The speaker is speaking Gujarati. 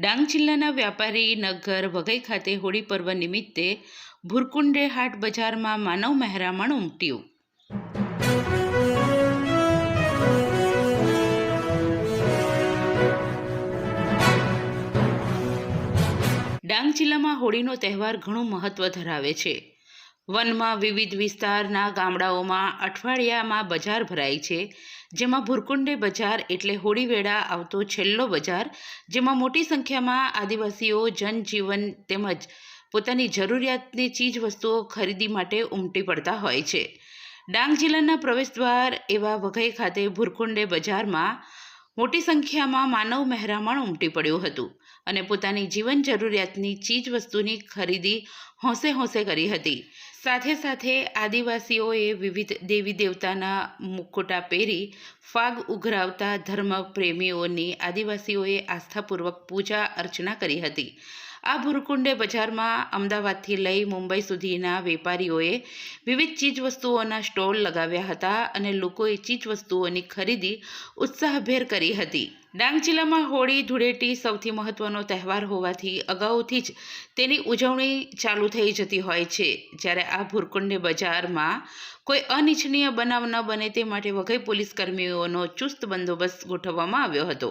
ડાંગ જિલ્લાના વ્યાપારી નગર વઘઈ ખાતે હોળી પર્વ નિમિત્તે ભુરકુંડે હાટ બજારમાં માનવ મહેરામણ ઉમટ્યું. ડાંગ જિલ્લામાં હોળીનો તહેવાર ઘણું મહત્ત્વ ધરાવે છે. વનમાં વિવિધ વિસ્તારના ગામડાઓમાં અઠવાડિયામાં બજાર ભરાય છે, જેમાં ભુરકુંડે બજાર એટલે હોળીવેળા આવતો છેલ્લો બજાર, જેમાં મોટી સંખ્યામાં આદિવાસીઓ, જનજીવન તેમજ પોતાની જરૂરિયાતની ચીજ વસ્તુઓ ખરીદી માટે ઉમટી પડતા હોય છે. ડાંગ જિલ્લાના પ્રવેશદ્વાર એવા વઘઈ ખાતે ભુરકુંડે બજારમાં મોટી સંખ્યામાં માનવ મહેરામણ ઉમટી પડ્યું હતું અને પોતાની જીવન જરૂરિયાતની ચીજ વસ્તુની ખરીદી હોંશે હોંશે કરી હતી. સાથે સાથે આદિવાસીઓએ વિવિધ દેવી દેવતાના મુકુટા પહેરી ફાગ ઉઘરાવતા ધર્મપ્રેમીઓની આદિવાસીઓએ આસ્થાપૂર્વક પૂજા અર્ચના કરી હતી. આ ભૂરકુંડે બજારમાં અમદાવાદથી લઈ મુંબઈ સુધીના વેપારીઓએ વિવિધ ચીજવસ્તુઓના સ્ટોલ લગાવ્યા હતા અને લોકોએ ચીજવસ્તુઓની ખરીદી ઉત્સાહભેર કરી હતી. ડાંગ જિલ્લામાં હોળી, ધૂળેટી સૌથી મહત્ત્વનો તહેવાર હોવાથી અગાઉથી જ તેની ઉજવણી ચાલુ થઈ જતી હોય છે. જ્યારે આ ભૂરકુંડે બજારમાં કોઈ અનિચ્છનીય બનાવ ન બને તે માટે વઘઈ પોલીસ કર્મીઓનો ચુસ્ત બંદોબસ્ત ગોઠવવામાં આવ્યો હતો.